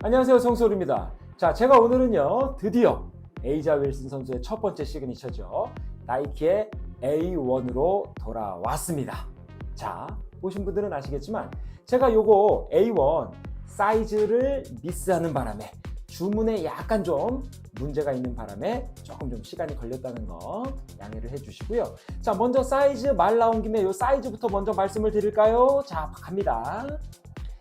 안녕하세요 성소울입니다 자 제가 오늘은요 드디어 에이자 윌슨 선수의 첫 번째 시그니처죠 나이키의 A1으로 돌아왔습니다 자 보신 분들은 아시겠지만 제가 요거 A1 사이즈를 미스하는 바람에 주문에 약간 좀 문제가 있는 바람에 조금 좀 시간이 걸렸다는 거 양해를 해주시고요. 자, 먼저 사이즈 말 나온 김에 요 사이즈부터 먼저 말씀을 드릴까요? 자, 갑니다.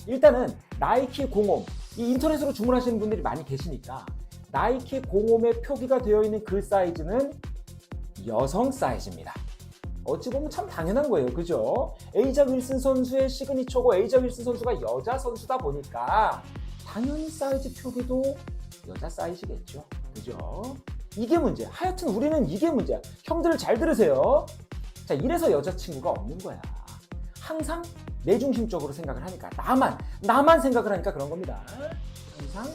일단은 나이키 공홈 이 인터넷으로 주문하시는 분들이 많이 계시니까 나이키 공홈에 표기가 되어 있는 그 사이즈는 여성 사이즈입니다. 어찌 보면 참 당연한 거예요. 그죠? 에이자 윌슨 선수의 시그니처고 에이자 윌슨 선수가 여자 선수다 보니까 당연히 사이즈 표기도 여자 사이즈겠죠. 그죠? 이게 문제. 하여튼 우리는 이게 문제야. 형들을 잘 들으세요. 자, 이래서 여자친구가 없는 거야. 항상 내 중심적으로 생각을 하니까 나만 나만 생각을 하니까 그런 겁니다. 항상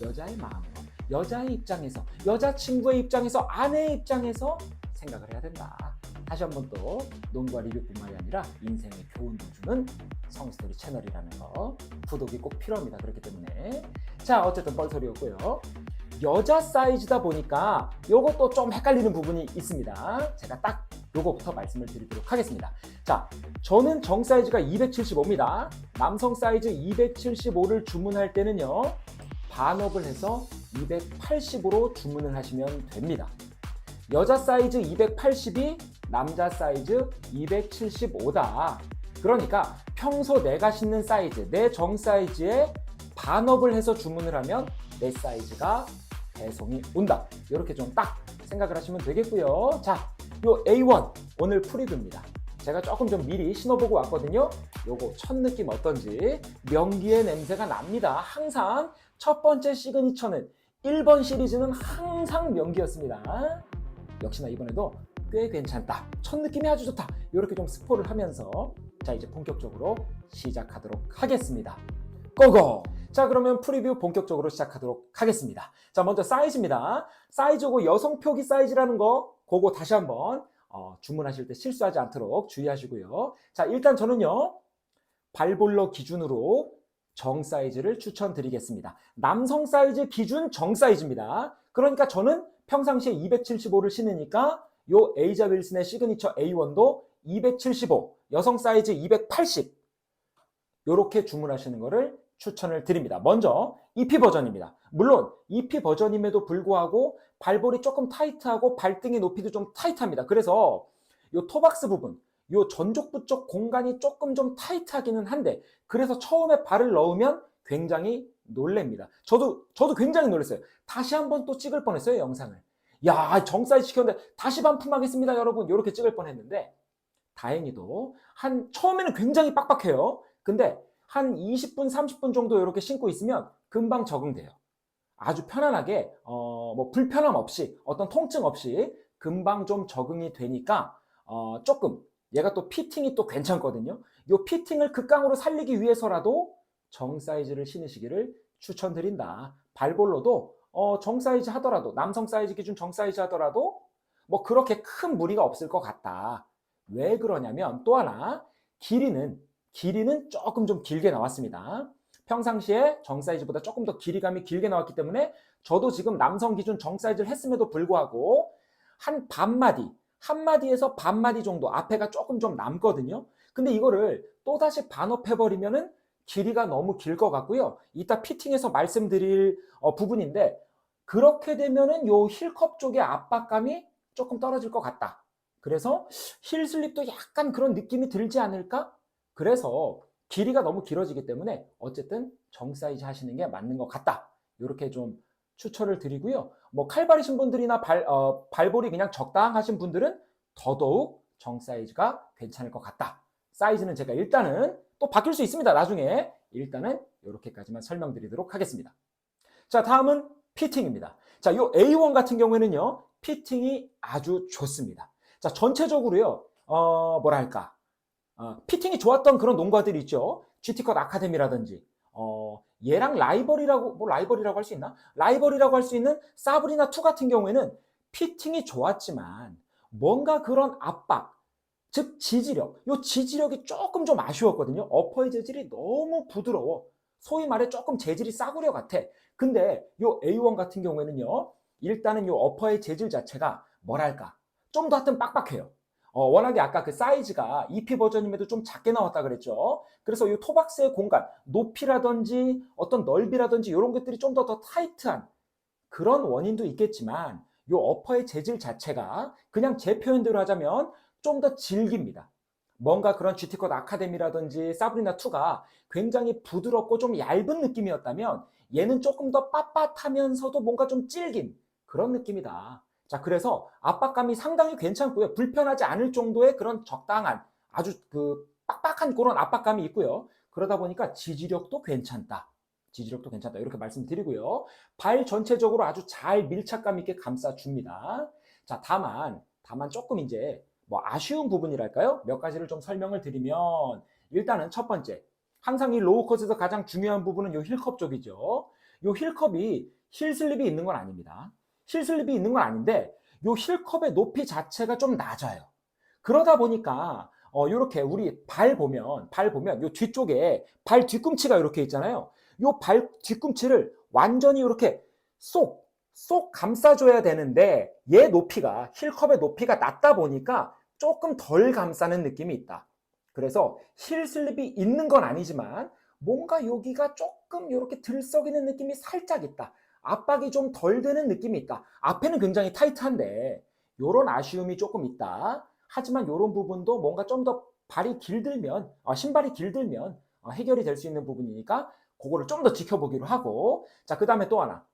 여자의 마음, 여자의 입장에서 여자 친구의 입장에서 아내의 입장에서 생각을 해야 된다. 다시 한번 또 농구와 리뷰뿐만이 아니라 인생의 교훈도 주는 성스토리 채널이라는 거 구독이 꼭 필요합니다. 그렇기 때문에 자 어쨌든 뻘소리였고요. 여자 사이즈다 보니까 요것도 좀 헷갈리는 부분이 있습니다. 제가 딱 요거부터 말씀을 드리도록 하겠습니다. 자, 저는 정 사이즈가 275입니다. 남성 사이즈 275를 주문할 때는요, 반업을 해서 280으로 주문을 하시면 됩니다. 여자 사이즈 280이 남자 사이즈 275다. 그러니까 평소 내가 신는 사이즈, 내 정 사이즈에 반업을 해서 주문을 하면 내 사이즈가 배송이 온다. 이렇게 좀 딱 생각을 하시면 되겠고요. 자, 요 A1 오늘 프리뷰입니다. 제가 조금 좀 미리 신어보고 왔거든요. 요거 첫 느낌 어떤지 명기의 냄새가 납니다. 항상 첫 번째 시그니처는 1번 시리즈는 항상 명기였습니다. 역시나 이번에도 꽤 괜찮다. 첫 느낌이 아주 좋다. 이렇게 좀 스포를 하면서 자 이제 본격적으로 시작하도록 하겠습니다. 고고! 자 그러면 프리뷰 본격적으로 시작하도록 하겠습니다. 자 먼저 사이즈입니다. 사이즈고 여성 표기 사이즈라는 거 그거 다시 한번 어, 주문하실 때 실수하지 않도록 주의하시고요. 자 일단 저는요 발볼러 기준으로 정 사이즈를 추천드리겠습니다. 남성 사이즈 기준 정 사이즈입니다. 그러니까 저는 평상시에 275를 신으니까 요 에이자 윌슨의 시그니처 A1도 275, 여성 사이즈 280 요렇게 주문하시는 거를 추천을 드립니다. 먼저 EP 버전입니다. 물론 EP 버전임에도 불구하고 발볼이 조금 타이트하고 발등의 높이도 좀 타이트합니다. 그래서 요 토박스 부분, 요 전족부 쪽 공간이 조금 좀 타이트하기는 한데 그래서 처음에 발을 넣으면 굉장히 놀랍니다. 저도 저도 굉장히 놀랐어요. 다시 한번 또 찍을 뻔했어요 영상을. 야 정사이즈 시켰는데 다시 반품하겠습니다 여러분 이렇게 찍을 뻔했는데 다행히도 한 처음에는 굉장히 빡빡해요. 근데 한 20분 30분 정도 이렇게 신고 있으면 금방 적응돼요. 아주 편안하게 어, 뭐 불편함 없이 어떤 통증 없이 금방 좀 적응이 되니까 어, 조금 얘가 또 피팅이 또 괜찮거든요. 이 피팅을 극강으로 살리기 위해서라도 정 사이즈를 신으시기를 추천드린다. 발볼로도 어, 정 사이즈 하더라도 남성 사이즈 기준 정 사이즈 하더라도 뭐 그렇게 큰 무리가 없을 것 같다. 왜 그러냐면 또 하나 길이는 길이는 조금 좀 길게 나왔습니다. 평상시에 정 사이즈보다 조금 더 길이감이 길게 나왔기 때문에 저도 지금 남성 기준 정 사이즈를 했음에도 불구하고 한 반마디, 한마디에서 반마디 정도 앞에가 조금 좀 남거든요. 근데 이거를 또다시 반업해버리면은 길이가 너무 길 것 같고요. 이따 피팅에서 말씀드릴 어, 부분인데 그렇게 되면은 요 힐컵 쪽의 압박감이 조금 떨어질 것 같다. 그래서 힐 슬립도 약간 그런 느낌이 들지 않을까? 그래서 길이가 너무 길어지기 때문에 어쨌든 정 사이즈 하시는 게 맞는 것 같다. 이렇게 좀 추천을 드리고요. 뭐 칼발이신 분들이나 발, 어, 발볼이 그냥 적당하신 분들은 더더욱 정 사이즈가 괜찮을 것 같다. 사이즈는 제가 일단은 또 바뀔 수 있습니다. 나중에 일단은 이렇게까지만 설명드리도록 하겠습니다. 자, 다음은 피팅입니다. 자, 요 A1 같은 경우에는요, 피팅이 아주 좋습니다. 자, 전체적으로요, 어, 뭐랄까, 어, 피팅이 좋았던 그런 농가들이 있죠. GT컷 아카데미라든지, 어, 얘랑 라이벌이라고, 뭐 라이벌이라고 할 수 있나? 라이벌이라고 할 수 있는 사브리나 2 같은 경우에는 피팅이 좋았지만, 뭔가 그런 압박, 즉 지지력, 요 지지력이 조금 좀 아쉬웠거든요. 어퍼의 재질이 너무 부드러워. 소위 말해 조금 재질이 싸구려 같아. 근데 요 A1 같은 경우에는요. 일단은 요 어퍼의 재질 자체가 뭐랄까 좀 더 하여튼 빡빡해요. 어, 워낙에 아까 그 사이즈가 EP 버전임에도 좀 작게 나왔다 그랬죠. 그래서 이 토박스의 공간, 높이라든지 어떤 넓이라든지 이런 것들이 좀 더 더 타이트한 그런 원인도 있겠지만 이 어퍼의 재질 자체가 그냥 제 표현대로 하자면 좀 더 질깁니다. 뭔가 그런 GT컷 아카데미라든지 사브리나2가 굉장히 부드럽고 좀 얇은 느낌이었다면 얘는 조금 더 빳빳하면서도 뭔가 좀 질긴 그런 느낌이다. 자, 그래서 압박감이 상당히 괜찮고요. 불편하지 않을 정도의 그런 적당한 아주 그 빡빡한 그런 압박감이 있고요. 그러다 보니까 지지력도 괜찮다. 지지력도 괜찮다. 이렇게 말씀드리고요. 발 전체적으로 아주 잘 밀착감 있게 감싸줍니다. 자, 다만, 다만 조금 이제 뭐 아쉬운 부분이랄까요? 몇 가지를 좀 설명을 드리면 일단은 첫 번째, 항상 이 로우컷에서 가장 중요한 부분은 이 힐컵 쪽이죠. 이 힐컵이 힐 슬립이 있는 건 아닙니다. 힐 슬립이 있는 건 아닌데 이 힐컵의 높이 자체가 좀 낮아요. 그러다 보니까 어 요렇게 우리 발 보면 발 보면 요 뒤쪽에 발 뒤꿈치가 이렇게 있잖아요. 요 발 뒤꿈치를 완전히 이렇게 쏙 쏙 감싸줘야 되는데 얘 높이가 힐컵의 높이가 낮다 보니까 조금 덜 감싸는 느낌이 있다. 그래서 힐 슬립이 있는 건 아니지만 뭔가 여기가 조금 이렇게 들썩이는 느낌이 살짝 있다. 압박이 좀 덜 되는 느낌이 있다. 앞에는 굉장히 타이트한데 요런 아쉬움이 조금 있다. 하지만 요런 부분도 뭔가 좀 더 발이 길들면 어, 신발이 길들면 어, 해결이 될 수 있는 부분이니까 그거를 좀 더 지켜보기로 하고 자그 다음에 또 하나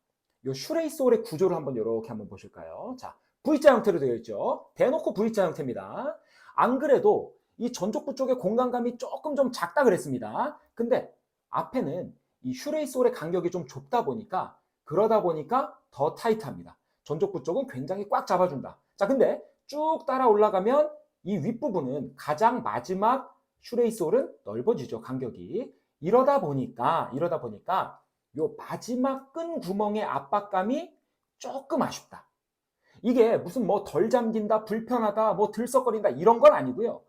요 슈레이솔의 구조를 한번 이렇게 한번 보실까요? 자 V자 형태로 되어 있죠. 대놓고 V자 형태입니다. 안 그래도 이 전족부 쪽의 공간감이 조금 좀 작다 그랬습니다. 근데 앞에는 이 슈레이솔의 간격이 좀 좁다 보니까 그러다 보니까 더 타이트합니다. 전족부 쪽은 굉장히 꽉 잡아준다. 자, 근데 쭉 따라 올라가면 이 윗부분은 가장 마지막 슈레이솔은 넓어지죠, 간격이. 이러다 보니까, 이러다 보니까 요 마지막 끈 구멍의 압박감이 조금 아쉽다. 이게 무슨 뭐 덜 잠긴다, 불편하다, 뭐 들썩거린다 이런 건 아니고요.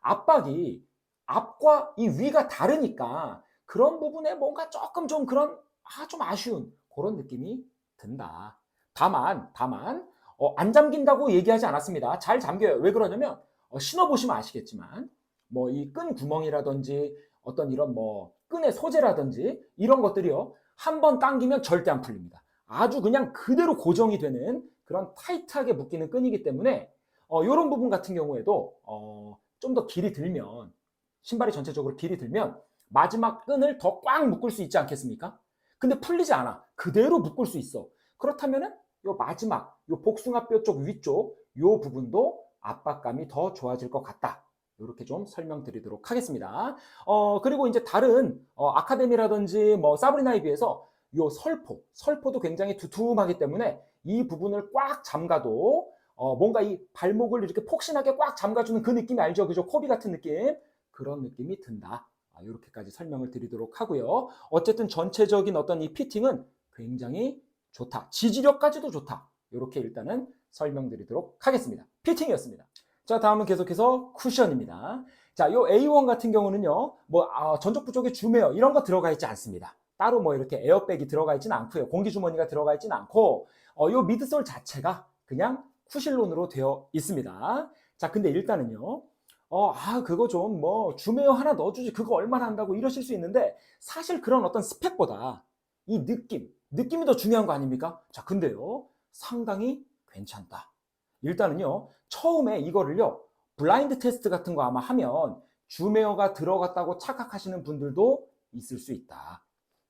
압박이 앞과 이 위가 다르니까 그런 부분에 뭔가 조금 좀 그런 아, 좀 아쉬운 그런 느낌이 든다. 다만, 다만, 어, 안 잠긴다고 얘기하지 않았습니다. 잘 잠겨요. 왜 그러냐면, 어, 신어보시면 아시겠지만, 뭐 이 끈 구멍이라든지 어떤 이런 뭐 끈의 소재라든지 이런 것들이요. 한 번 당기면 절대 안 풀립니다. 아주 그냥 그대로 고정이 되는 그런 타이트하게 묶이는 끈이기 때문에, 어, 이런 부분 같은 경우에도, 어, 좀 더 길이 들면, 신발이 전체적으로 길이 들면, 마지막 끈을 더 꽉 묶을 수 있지 않겠습니까? 근데 풀리지 않아. 그대로 묶을 수 있어. 그렇다면은 요 마지막 요 복숭아뼈 쪽 위쪽 요 부분도 압박감이 더 좋아질 것 같다. 이렇게 좀 설명드리도록 하겠습니다. 어 그리고 이제 다른 어, 아카데미라든지 뭐 사브리나에 비해서 요 설포, 설포도 굉장히 두툼하기 때문에 이 부분을 꽉 잠가도 어, 뭔가 이 발목을 이렇게 폭신하게 꽉 잠가주는 그 느낌이 알죠? 그죠? 코비 같은 느낌 그런 느낌이 든다. 이렇게까지 설명을 드리도록 하고요. 어쨌든 전체적인 어떤 이 피팅은 굉장히 좋다. 지지력까지도 좋다. 이렇게 일단은 설명드리도록 하겠습니다. 피팅이었습니다. 자, 다음은 계속해서 쿠션입니다. 자, 요 A1 같은 경우는요, 뭐, 아, 전족부 쪽에 줌웨어 이런 거 들어가 있지 않습니다. 따로 뭐 이렇게 에어백이 들어가 있지는 않고요. 공기 주머니가 들어가 있지는 않고, 어, 요 미드솔 자체가 그냥 쿠실론으로 되어 있습니다. 자, 근데 일단은요, 어, 아, 그거 좀 뭐, 주메어 하나 넣어주지, 그거 얼마나 한다고 이러실 수 있는데, 사실 그런 어떤 스펙보다 이 느낌, 느낌이 더 중요한 거 아닙니까? 자, 근데요, 상당히 괜찮다. 일단은요, 처음에 이거를요, 블라인드 테스트 같은 거 아마 하면 주메어가 들어갔다고 착각하시는 분들도 있을 수 있다.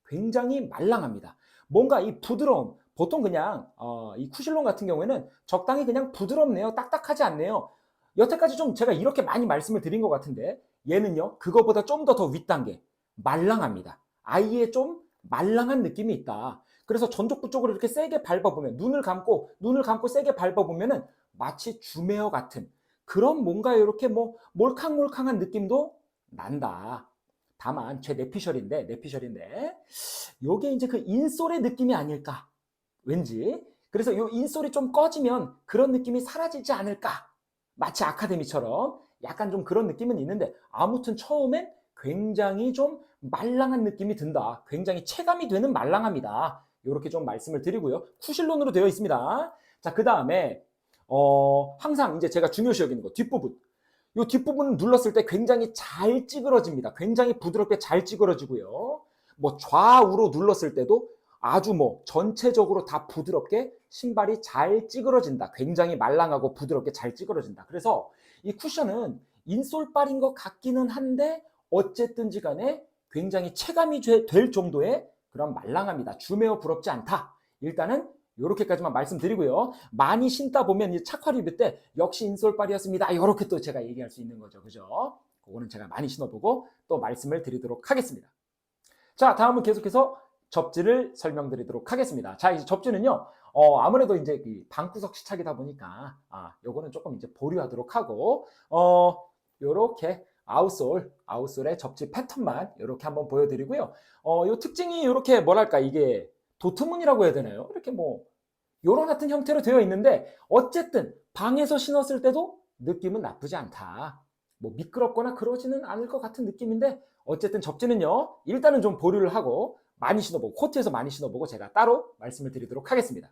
굉장히 말랑합니다. 뭔가 이 부드러움, 보통 그냥, 어, 이 쿠실론 같은 경우에는 적당히 그냥 부드럽네요. 딱딱하지 않네요. 여태까지 좀 제가 이렇게 많이 말씀을 드린 것 같은데 얘는요 그거보다 좀 더 더 윗단계 말랑합니다. 아예 좀 말랑한 느낌이 있다. 그래서 전족부 쪽으로 이렇게 세게 밟아보면 눈을 감고 눈을 감고 세게 밟아보면 은 마치 주메어 같은 그런 뭔가 이렇게 뭐 몰캉몰캉한 느낌도 난다. 다만 제 내피셜인데 내피셜인데 요게 이제 그 인솔의 느낌이 아닐까? 왠지? 그래서 요 인솔이 좀 꺼지면 그런 느낌이 사라지지 않을까 마치 아카데미처럼 약간 좀 그런 느낌은 있는데 아무튼 처음엔 굉장히 좀 말랑한 느낌이 든다. 굉장히 체감이 되는 말랑함이다. 이렇게 좀 말씀을 드리고요. 쿠실론으로 되어 있습니다. 자, 그 다음에 어, 항상 이제 제가 중요시 여기는 거 뒷부분. 이 뒷부분 눌렀을 때 굉장히 잘 찌그러집니다. 굉장히 부드럽게 잘 찌그러지고요. 뭐 좌우로 눌렀을 때도 아주 뭐 전체적으로 다 부드럽게 신발이 잘 찌그러진다. 굉장히 말랑하고 부드럽게 잘 찌그러진다. 그래서 이 쿠션은 인솔발인 것 같기는 한데 어쨌든지 간에 굉장히 체감이 되- 될 정도의 그런 말랑함이다. 주매어 부럽지 않다. 일단은 이렇게까지만 말씀드리고요. 많이 신다 보면 이 착화 리뷰 때 역시 인솔발이었습니다. 이렇게 또 제가 얘기할 수 있는 거죠. 그죠? 그거는 제가 많이 신어보고 또 말씀을 드리도록 하겠습니다. 자, 다음은 계속해서 접지를 설명드리도록 하겠습니다. 자, 이제 접지는요. 어, 아무래도 이제 이 방구석 시착이다 보니까 아, 요거는 조금 이제 보류하도록 하고 어, 요렇게 아웃솔, 아웃솔의 접지 패턴만 이렇게 한번 보여드리고요. 어, 요 특징이 이렇게 뭐랄까 이게 도트문이라고 해야 되나요? 이렇게 뭐 요런 같은 형태로 되어 있는데 어쨌든 방에서 신었을 때도 느낌은 나쁘지 않다. 뭐 미끄럽거나 그러지는 않을 것 같은 느낌인데 어쨌든 접지는요 일단은 좀 보류를 하고 많이 신어보고 코트에서 많이 신어보고 제가 따로 말씀을 드리도록 하겠습니다.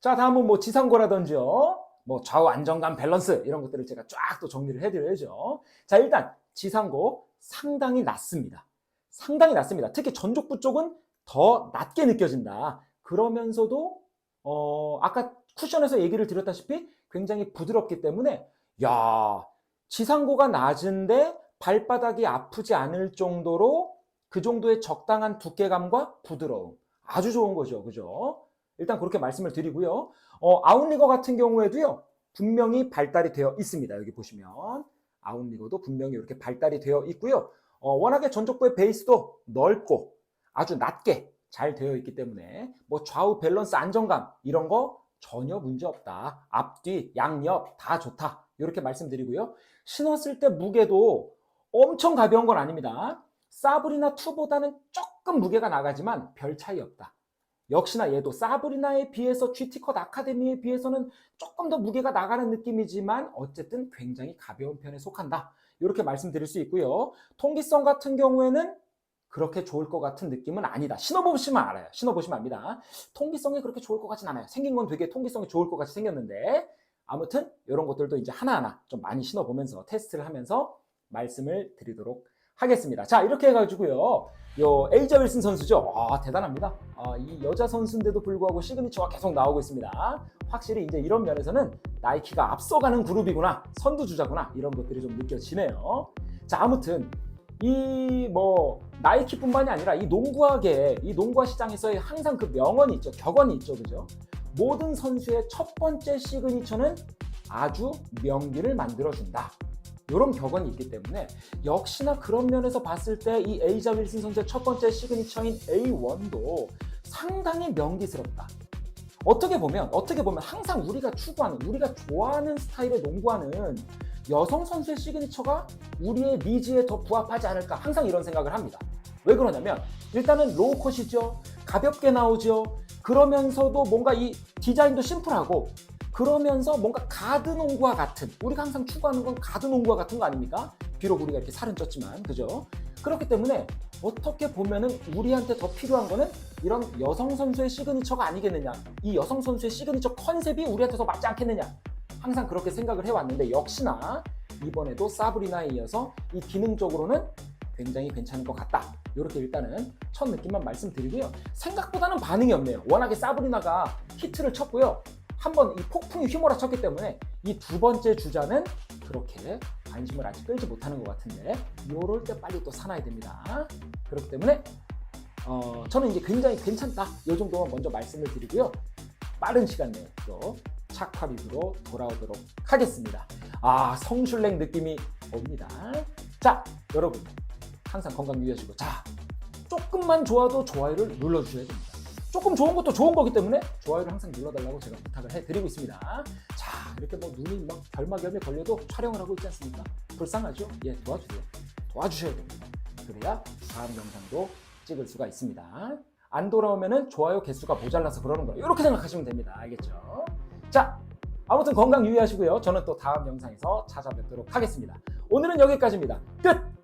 자 다음은 뭐 지상고라든지요 뭐 좌우 안정감 밸런스 이런 것들을 제가 쫙 또 정리를 해드려야죠. 자 일단 지상고 상당히 낮습니다. 상당히 낮습니다. 특히 전족부 쪽은 더 낮게 느껴진다. 그러면서도 어, 아까 쿠션에서 얘기를 드렸다시피 굉장히 부드럽기 때문에 야 지상고가 낮은데 발바닥이 아프지 않을 정도로 그 정도의 적당한 두께감과 부드러움 아주 좋은 거죠 그죠 일단 그렇게 말씀을 드리고요 어, 아웃리거 같은 경우에도요 분명히 발달이 되어 있습니다 여기 보시면 아웃리거도 분명히 이렇게 발달이 되어 있고요 어, 워낙에 전족부의 베이스도 넓고 아주 낮게 잘 되어 있기 때문에 뭐 좌우 밸런스 안정감 이런 거 전혀 문제 없다. 앞뒤 양옆 다 좋다. 이렇게 말씀드리고요. 신었을 때 무게도 엄청 가벼운 건 아닙니다. 사브리나 2보다는 조금 무게가 나가지만 별 차이 없다. 역시나 얘도 사브리나에 비해서 GT컷 아카데미에 비해서는 조금 더 무게가 나가는 느낌이지만 어쨌든 굉장히 가벼운 편에 속한다. 이렇게 말씀드릴 수 있고요. 통기성 같은 경우에는 그렇게 좋을 것 같은 느낌은 아니다. 신어보시면 알아요. 신어보시면 압니다. 통기성이 그렇게 좋을 것 같진 않아요. 생긴 건 되게 통기성이 좋을 것 같이 생겼는데 아무튼 이런 것들도 이제 하나하나 좀 많이 신어보면서 테스트를 하면서 말씀을 드리도록 하겠습니다. 자 이렇게 해가지고요. 요 에이자 윌슨 선수죠. 아 대단합니다. 아, 이 여자 선수인데도 불구하고 시그니처가 계속 나오고 있습니다. 확실히 이제 이런 면에서는 나이키가 앞서가는 그룹이구나, 선두주자구나 이런 것들이 좀 느껴지네요. 자 아무튼 이뭐 나이키뿐만이 아니라 이 농구화계, 이 농구화 시장에서의 항상 그 명언이 있죠, 격언이 있죠, 그죠? 모든 선수의 첫 번째 시그니처는 아주 명기를 만들어준다. 이런 격언이 있기 때문에 역시나 그런 면에서 봤을 때 이 에이자 윌슨 선수의 첫 번째 시그니처인 A1도 상당히 명기스럽다. 어떻게 보면 어떻게 보면 항상 우리가 추구하는 우리가 좋아하는 스타일의 농구화는 여성 선수의 시그니처가 우리의 니즈에 더 부합하지 않을까 항상 이런 생각을 합니다. 왜 그러냐면 일단은 로우 컷이죠. 가볍게 나오죠. 그러면서도 뭔가 이 디자인도 심플하고 그러면서 뭔가 가드 농구화 같은 우리가 항상 추구하는 건 가드 농구화 같은 거 아닙니까? 비록 우리가 이렇게 살은 쪘지만 그죠? 그렇기 때문에 어떻게 보면은 우리한테 더 필요한 거는 이런 여성 선수의 시그니처가 아니겠느냐 이 여성 선수의 시그니처 컨셉이 우리한테 더 맞지 않겠느냐 항상 그렇게 생각을 해왔는데 역시나 이번에도 사브리나에 이어서 이 기능적으로는 굉장히 괜찮은 것 같다. 이렇게 일단은 첫 느낌만 말씀드리고요. 생각보다는 반응이 없네요. 워낙에 사브리나가 히트를 쳤고요. 한번 이 폭풍이 휘몰아쳤기 때문에 이 두 번째 주자는 그렇게 관심을 아직 끌지 못하는 것 같은데 요럴 때 빨리 또 사놔야 됩니다. 그렇기 때문에 어, 저는 이제 굉장히 괜찮다. 이 정도만 먼저 말씀을 드리고요. 빠른 시간 내에 또 착화 리뷰로 돌아오도록 하겠습니다. 아, 성슐랭 느낌이 옵니다. 자, 여러분. 항상 건강 유의하시고. 자, 조금만 좋아도 좋아요를 눌러주셔야 됩니다. 조금 좋은 것도 좋은 거기 때문에 좋아요를 항상 눌러달라고 제가 부탁을 해드리고 있습니다. 자, 이렇게 뭐 눈이 막 결막염에 걸려도 촬영을 하고 있지 않습니까? 불쌍하죠? 예, 도와주세요. 도와주셔야 됩니다. 그래야 다음 영상도 찍을 수가 있습니다. 안 돌아오면은 좋아요 개수가 모자라서 그러는 거예요. 이렇게 생각하시면 됩니다. 알겠죠? 자, 아무튼 건강 유의하시고요. 저는 또 다음 영상에서 찾아뵙도록 하겠습니다. 오늘은 여기까지입니다. 끝!